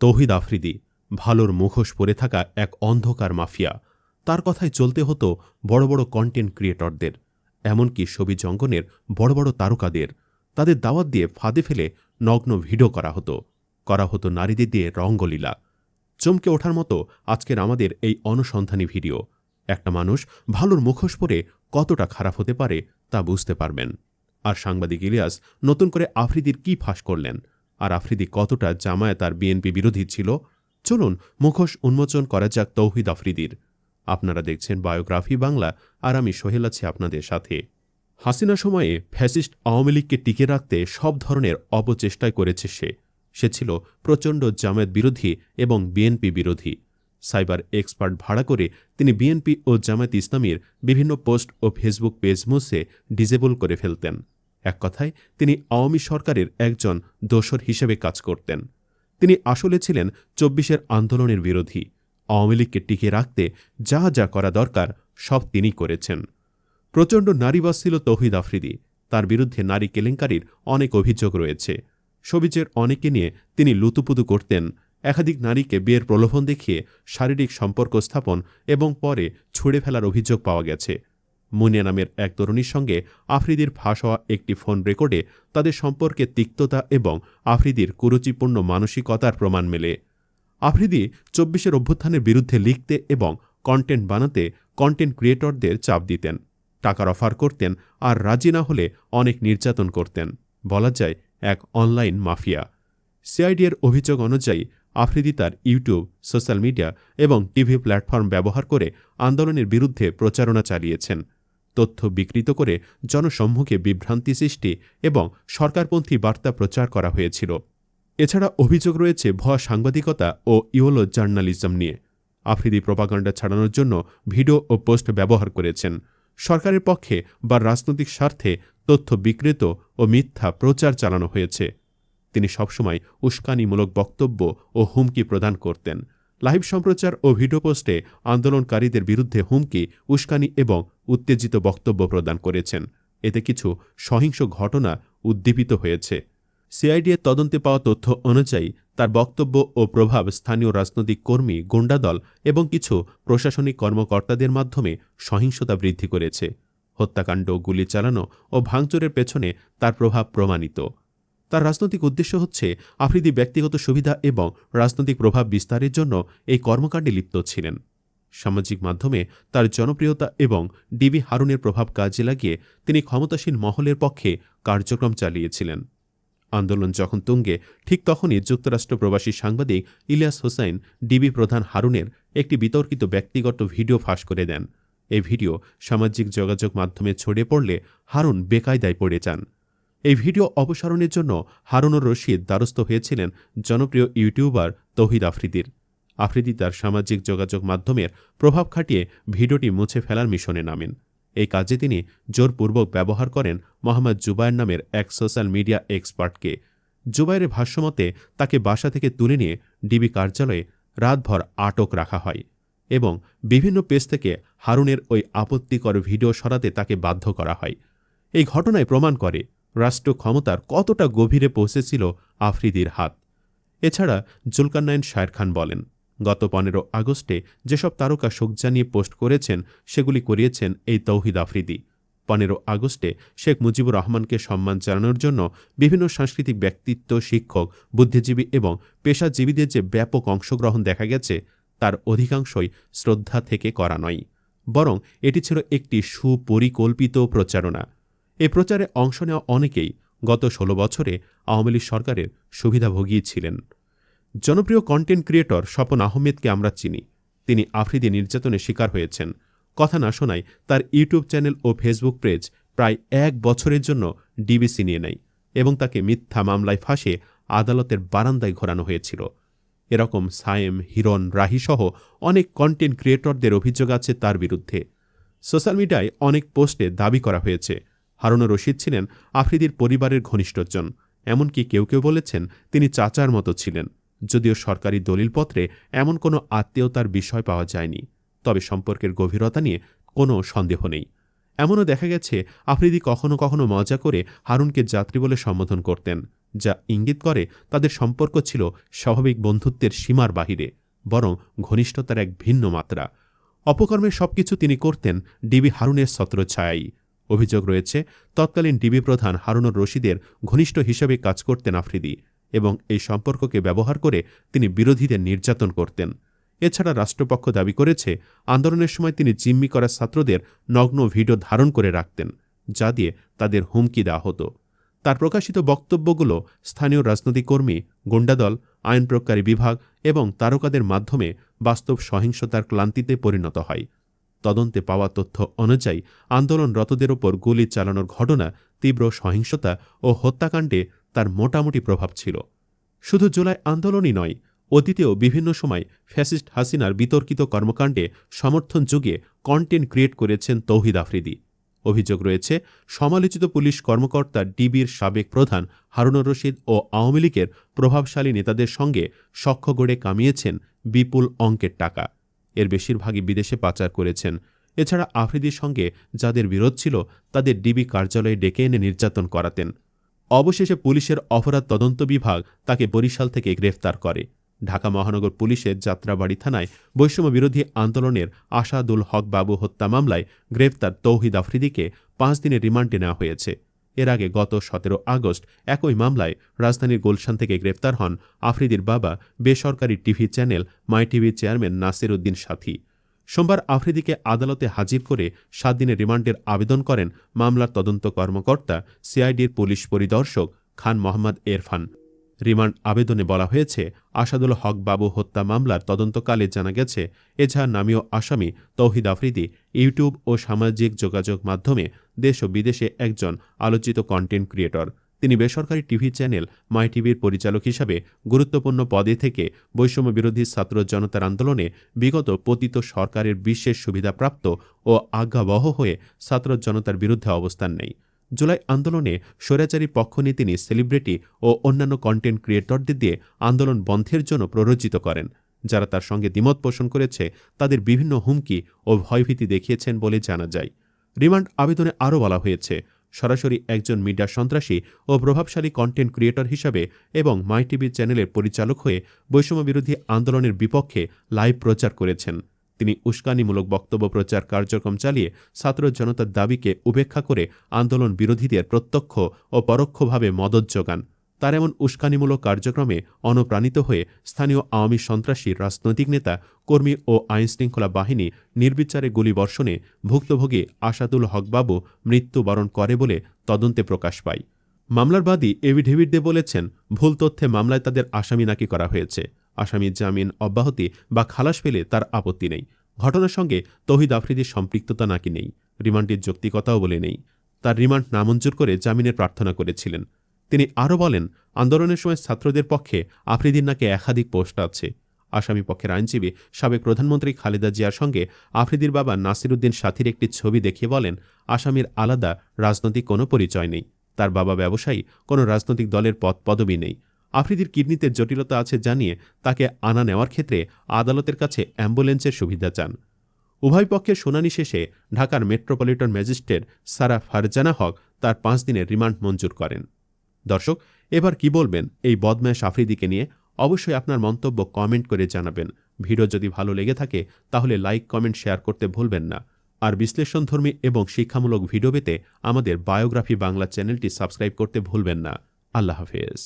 তৌহিদ আফ্রিদি, ভালোর মুখোশ পরে থাকা এক অন্ধকার মাফিয়া। তার কথায় চলতে হতো বড় বড় কন্টেন্ট ক্রিয়েটরদের এমনকি ছবি জঙ্গনের বড় বড় তারকাদের। তাদের দাওয়াত দিয়ে ফাঁদে ফেলে নগ্ন ভিডিও করা হতো। করা হতো নারীদের দিয়ে রঙ্গলীলা। চমকে ওঠার মতো আজকের আমাদের এই অনুসন্ধানী ভিডিও। একটা মানুষ ভালোর মুখোশ পরে কতটা খারাপ হতে পারে তা বুঝতে পারবেন। আর সাংবাদিক ইলিয়াস নতুন করে আফ্রিদির কি ফাঁস করলেন? আর আফ্রিদি কতটা জামায়াত আর বিএনপি বিরোধী ছিল? চলুন মুখোশ উন্মোচন করা যাক তৌহিদ আফ্রিদির। আপনারা দেখছেন বায়োগ্রাফি বাংলা আর আমি সোহেল আছি আপনাদের সাথে। হাসিনা সময়ে ফ্যাসিস্ট আওয়ামী লীগকে টিকে রাখতে সব ধরনের অপচেষ্টাই করেছে সে। সে ছিল প্রচণ্ড জামায়াত বিরোধী এবং বিএনপি বিরোধী। সাইবার এক্সপার্ট ভাড়া করে তিনি বিএনপি ও জামায়াত ইসলামীর বিভিন্ন পোস্ট ও ফেসবুক পেজ মুছে ডিজেবল করে ফেলতেন। এক কথায়, তিনি আওয়ামী সরকারের একজন দোসর হিসেবে কাজ করতেন। তিনি আসলে ছিলেন চব্বিশের আন্দোলনের বিরোধী। আওয়ামী লীগকে টিকে রাখতে যা যা করা দরকার, সব তিনি করেছেন। প্রচণ্ড নারীবাস ছিল তৌহিদ আফ্রিদি। তার বিরুদ্ধে নারী কেলেঙ্কারির অনেক অভিযোগ রয়েছে। সবিজের অনেকে নিয়ে তিনি লুতুপুতু করতেন। একাধিক নারীকে বিয়ের প্রলোভন দেখিয়ে শারীরিক সম্পর্ক স্থাপন এবং পরে ছুঁড়ে ফেলার অভিযোগ পাওয়া গেছে। মুনিয়া নামের এক তরুণীর সঙ্গে আফ্রিদির ফাঁস হওয়া একটি ফোন রেকর্ডে তাদের সম্পর্কে তিক্ততা এবং আফ্রিদির কুরুচিপূর্ণ মানসিকতার প্রমাণ মেলে। আফ্রিদি চব্বিশের অভ্যুত্থানের বিরুদ্ধে লিখতে এবং কন্টেন্ট বানাতে কন্টেন্ট ক্রিয়েটরদের চাপ দিতেন, টাকার অফার করতেন আর রাজি না হলে অনেক নির্যাতন করতেন। বলা যায়, এক অনলাইন মাফিয়া। সিআইডির অভিযোগ অনুযায়ী, আফ্রিদি তার ইউটিউব সোশ্যাল মিডিয়া এবং টিভি প্ল্যাটফর্ম ব্যবহার করে আন্দোলনের বিরুদ্ধে প্রচারণা চালিয়েছেন। তথ্য বিকৃত করে জনসম্মুখে বিভ্রান্তি সৃষ্টি এবং সরকারপন্থী বার্তা প্রচার করা হয়েছিল। এছাড়া অভিযোগ রয়েছে ভুয়া সাংবাদিকতা ও ইওলো জার্নালিজম নিয়ে। আফ্রিদি প্রপাগান্ডা ছাড়ানোর জন্য ভিডিও ও পোস্ট ব্যবহার করেছেন। সরকারের পক্ষে বা রাজনৈতিক স্বার্থে তথ্য বিকৃত ও মিথ্যা প্রচার চালানো হয়েছে। তিনি সবসময় উস্কানিমূলক বক্তব্য ও হুমকি প্রদান করতেন। লাইভ সম্প্রচার ও ভিডিও পোস্টে আন্দোলনকারীদের বিরুদ্ধে হুমকি, উস্কানি এবং উত্তেজিত বক্তব্য প্রদান করেছেন। এতে কিছু সহিংস ঘটনা উদ্দীপিত হয়েছে। সিআইডিএর তদন্তে পাওয়া তথ্য অনুযায়ী, তার বক্তব্য ও প্রভাব স্থানীয় রাজনৈতিক কর্মী গুন্ডাদল এবং কিছু প্রশাসনিক কর্মকর্তাদের মাধ্যমে সহিংসতা বৃদ্ধি করেছে। হত্যাকাণ্ড, গুলি চালানো ও ভাঙচুরের পেছনে তার প্রভাব প্রমাণিত। তার রাজনৈতিক উদ্দেশ্য হচ্ছে আফ্রিদি ব্যক্তিগত সুবিধা এবং রাজনৈতিক প্রভাব বিস্তারের জন্য এই কর্মকাণ্ডে লিপ্ত ছিলেন। সামাজিক মাধ্যমে তার জনপ্রিয়তা এবং ডিবি হারুনের প্রভাব কাজে লাগিয়ে তিনি ক্ষমতাসীন মহলের পক্ষে কার্যক্রম চালিয়েছিলেন। আন্দোলন যখন তুঙ্গে, ঠিক তখনই যুক্তরাষ্ট্র প্রবাসী সাংবাদিক ইলিয়াস হোসাইন ডিবি প্রধান হারুনের একটি বিতর্কিত ব্যক্তিগত ভিডিও ফাঁস করে দেন। এই ভিডিও সামাজিক যোগাযোগ মাধ্যমে ছড়িয়ে পড়লে হারুন বেকায়দায় পড়ে যান। এই ভিডিও অপসারণের জন্য হারুনুর রশিদ দ্বারস্থ হয়েছিলেন জনপ্রিয় ইউটিউবার তৌহিদ আফ্রিদির। আফ্রিদি তার সামাজিক যোগাযোগ মাধ্যমের প্রভাব খাটিয়ে ভিডিওটি মুছে ফেলার মিশনে নামেন। এই কাজে তিনি জোরপূর্বক ব্যবহার করেন মোহাম্মদ জুবায়ের নামের এক সোশ্যাল মিডিয়া এক্সপার্টকে। জুবাইরের ভাষ্যমতে তাকে বাসা থেকে তুলে নিয়ে ডিবি কার্যালয়ে রাতভর আটক রাখা হয় এবং বিভিন্ন পেজ থেকে হারুনের ওই আপত্তিকর ভিডিও সরাতে তাকে বাধ্য করা হয়। এই ঘটনায় প্রমাণ করে রাষ্ট্র ক্ষমতার কতটা গভীরে পৌঁছেছিল আফ্রিদির হাত। এছাড়া জুলকান্নায়ন শায়ের খান বলেন, গত পনেরো আগস্টে যেসব তারকা শোক জানিয়ে পোস্ট করেছেন, সেগুলি করিয়েছেন এই তৌহিদ আফ্রিদি। পনেরো আগস্টে শেখ মুজিবুর রহমানকে সম্মান জানানোর জন্য বিভিন্ন সাংস্কৃতিক ব্যক্তিত্ব, শিক্ষক, বুদ্ধিজীবী এবং পেশাজীবীদের যে ব্যাপক অংশগ্রহণ দেখা গেছে, তার অধিকাংশই শ্রদ্ধা থেকে করা নয়। বরং এটি ছিল একটি সুপরিকল্পিত প্রচারণা। এ প্রচারে অংশ নেওয়া অনেকেই গত ষোলো বছরে আওয়ামী লীগ সরকারের সুবিধাভোগী ছিলেন। জনপ্রিয় কন্টেন্ট ক্রিয়েটর স্বপন আহমেদকে আমরা চিনি। তিনি আফ্রিদি নির্যাতনের শিকার হয়েছেন। কথা না শোনায় তার ইউটিউব চ্যানেল ও ফেসবুক পেজ প্রায় এক বছরের জন্য ডিবিসি নিয়ে নেয় এবং তাকে মিথ্যা মামলায় ফাঁসে আদালতের বারান্দায় ঘোরানো হয়েছিল। এরকম সায়েম হিরন রাহিসহ অনেক কন্টেন্ট ক্রিয়েটরদের অভিযোগ আছে তার বিরুদ্ধে। সোশ্যাল মিডিয়ায় অনেক পোস্টে দাবি করা হয়েছে হারুনুর রশিদ ছিলেন আফ্রিদির পরিবারের ঘনিষ্ঠজন। এমনকি কেউ কেউ বলেছেন, তিনি চাচার মতো ছিলেন। যদিও সরকারি দলিলপত্রে এমন কোনো আত্মীয়তার বিষয় পাওয়া যায়নি। তবে সম্পর্কের গভীরতা নিয়ে কোনো সন্দেহ নেই। এমনও দেখা গেছে, আফ্রিদি কখনো কখনো মজা করে হারুনকে যাত্রী বলে সম্বোধন করতেন, যা ইঙ্গিত করে তাদের সম্পর্ক ছিল স্বাভাবিক বন্ধুত্বের সীমার বাহিরে, বরং ঘনিষ্ঠতার এক ভিন্ন মাত্রা। অপকর্মের সবকিছু তিনি করতেন ডিবি হারুনের ছত্রছায়াই। অভিযোগ রয়েছে, তৎকালীন ডিবি প্রধান হারুনুর রশিদের ঘনিষ্ঠ হিসেবে কাজ করতেন আফ্রিদি এবং এই সম্পর্ককে ব্যবহার করে তিনি বিরোধীদের নির্যাতন করতেন। এছাড়া রাষ্ট্রপক্ষ দাবি করেছে, আন্দোলনের সময় তিনি জিম্মি করা ছাত্রদের নগ্ন ভিডিও ধারণ করে রাখতেন, যা দিয়ে তাদের হুমকি দেওয়া হতো। তার প্রকাশিত বক্তব্যগুলো স্থানীয় রাজনৈতিক কর্মী গুন্ডাদল আইন প্রয়োগকারী বিভাগ এবং তারকাদের মাধ্যমে বাস্তব সহিংসতার ক্লান্তিতে পরিণত হয়। তদন্তে পাওয়া তথ্য অনুযায়ী আন্দোলনরতদের ওপর গুলি চালানোর ঘটনা, তীব্র সহিংসতা ও হত্যাকাণ্ডে তার মোটামুটি প্রভাব ছিল। শুধু জুলাই আন্দোলনই নয়, অতীতেও বিভিন্ন সময় ফ্যাসিস্ট হাসিনার বিতর্কিত কর্মকাণ্ডে সমর্থন যুগিয়ে কন্টেন্ট ক্রিয়েট করেছেন তৌহিদ আফ্রিদি। অভিযোগ রয়েছে, সমালোচিত পুলিশ কর্মকর্তা ডিবির সাবেক প্রধান হারুনুর রশিদ ও আওয়ামী লীগের প্রভাবশালী নেতাদের সঙ্গে সখ্য গড়ে কামিয়েছেন বিপুল অঙ্কের টাকা। এর বেশিরভাগই বিদেশে পাচার করেছেন। এছাড়া আফ্রিদির সঙ্গে যাদের বিরোধ ছিল, তাদের ডিবি কার্যালয়ে ডেকে এনে নির্যাতন করাতেন। অবশেষে পুলিশের অপরাধ তদন্ত বিভাগ তাকে বরিশাল থেকে গ্রেফতার করে। ঢাকা মহানগর পুলিশের যাত্রাবাড়ি থানায় বৈষম্য বিরোধী আন্দোলনের আশাদুল হক বাবু হত্যা মামলায় গ্রেফতার তৌহিদ আফ্রিদিকে পাঁচ দিনের রিমান্ডে নেওয়া হয়েছে। এর আগে গত সতেরো আগস্ট একই মামলায় রাজধানীর গুলশান থেকে গ্রেপ্তার হন আফ্রিদির বাবা বেসরকারি TV channel My TV chairman Nasir Uddin Sathi. সোমবার আফ্রিদিকে আদালতে হাজির করে সাত দিনের রিমান্ডের আবেদন করেন মামলার তদন্ত কর্মকর্তা সিআইডির পুলিশ পরিদর্শক খান মোহাম্মদ এরফান। রিমান্ড আবেদনে বলা হয়েছে, আসাদুল হক বাবু হত্যা মামলার তদন্তকালে জানা গেছে, এছাড়া নামীয় আসামি তৌহিদ আফ্রিদি, ইউটিউব ও সামাজিক যোগাযোগ মাধ্যমে দেশ ও বিদেশে একজন আলোচিত কন্টেন্ট ক্রিয়েটর তিনি বেসরকারি টিভি চ্যানেল মাই টিভির পরিচালক হিসাবে গুরুত্বপূর্ণ পদে থেকে বৈষম্য বিরোধী ছাত্র জনতার আন্দোলনে বিগত পতিত সরকারের বিশেষ সুবিধাপ্রাপ্ত ও আজ্ঞাবহ হয়ে ছাত্র জনতার বিরুদ্ধে অবস্থান নেয়। জুলাই আন্দোলনে স্বৈরাচারী পক্ষ নিয়ে তিনি সেলিব্রিটি ও অন্যান্য কন্টেন্ট ক্রিয়েটরদের দিয়ে আন্দোলন বন্ধের জন্য প্ররোচিত করেন। যারা তার সঙ্গে দ্বিমত পোষণ করেছে, তাদের বিভিন্ন হুমকি ও ভয়ভীতি দেখিয়েছেন বলে জানা যায়। রিমান্ড আবেদনে আরও বলা হয়েছে, সরাসরি একজন মিডিয়া সন্ত্রাসী ও প্রভাবশালী কন্টেন্ট ক্রিয়েটর হিসাবে এবং মাই টিভি চ্যানেলের পরিচালক হয়ে বৈষম্য বিরোধী আন্দোলনের বিপক্ষে লাইভ প্রচার করেছেন। তিনি উস্কানিমূলক বক্তব্য প্রচার কার্যক্রম চালিয়ে ছাত্র জনতার দাবিকে উপেক্ষা করে আন্দোলন বিরোধীদের প্রত্যক্ষ ও পরোক্ষভাবে মদত যোগান। তার এমন উস্কানিমূলক কার্যক্রমে অনুপ্রাণিত হয়ে স্থানীয় আওয়ামী সন্ত্রাসী রাজনৈতিক নেতা, কর্মী ও আইনশৃঙ্খলা বাহিনী নির্বিচারে গুলিবর্ষণে ভুক্তভোগী আসাদুল হকবাবু মৃত্যুবরণ করে বলে তদন্তে প্রকাশ পায়। মামলার বাদী এভিডেভিড দে বলেছেন, ভুল তথ্যে মামলায় তাদের আসামি নাকি করা হয়েছে। আসামির জামিন অব্যাহতি বা খালাস পেলে তার আপত্তি নেই। ঘটনার সঙ্গে তহিদ আফ্রিদির সম্পৃক্ততা নাকি নেই, রিমান্ডের যৌক্তিকতাও বলে নেই। তার রিমান্ড নামঞ্জুর করে জামিনের প্রার্থনা করেছিলেন। তিনি আরও বলেন, আন্দোলনের সময় ছাত্রদের পক্ষে আফ্রিদির নাকি একাধিক পোস্ট আছে। আসামি পক্ষের আইনজীবী সাবেক প্রধানমন্ত্রী খালেদা জিয়ার সঙ্গে আফ্রিদির বাবা নাসিরুদ্দিন সাথীর একটি ছবি দেখিয়ে বলেন, আসামির আলাদা রাজনৈতিক কোনো পরিচয় নেই। তার বাবা ব্যবসায়ী, কোনো রাজনৈতিক দলের পদ পদবি নেই। আফ্রিদির কিডনিতে জটিলতা আছে জানিয়ে তাকে আনা নেওয়ার ক্ষেত্রে আদালতের কাছে অ্যাম্বুলেন্সের সুবিধা চান। উভয় পক্ষের শুনানি শেষে ঢাকার মেট্রোপলিটন ম্যাজিস্ট্রেট সারা ফারজানা হক তার পাঁচ দিনের রিমান্ড মঞ্জুর করেন। দর্শক, এবার কি বলবেন এই বদমাশ আফ্রিদিকে নিয়ে? অবশ্যই আপনার মন্তব্য কমেন্ট করে জানাবেন। ভিডিও যদি ভালো লেগে থাকে, তাহলে লাইক, কমেন্ট, শেয়ার করতে ভুলবেন না। আর বিশ্লেষণধর্মী এবং শিক্ষামূলক ভিডিও পেতে আমাদের বায়োগ্রাফি বাংলা চ্যানেলটি সাবস্ক্রাইব করতে ভুলবেন না। আল্লাহ হাফেজ।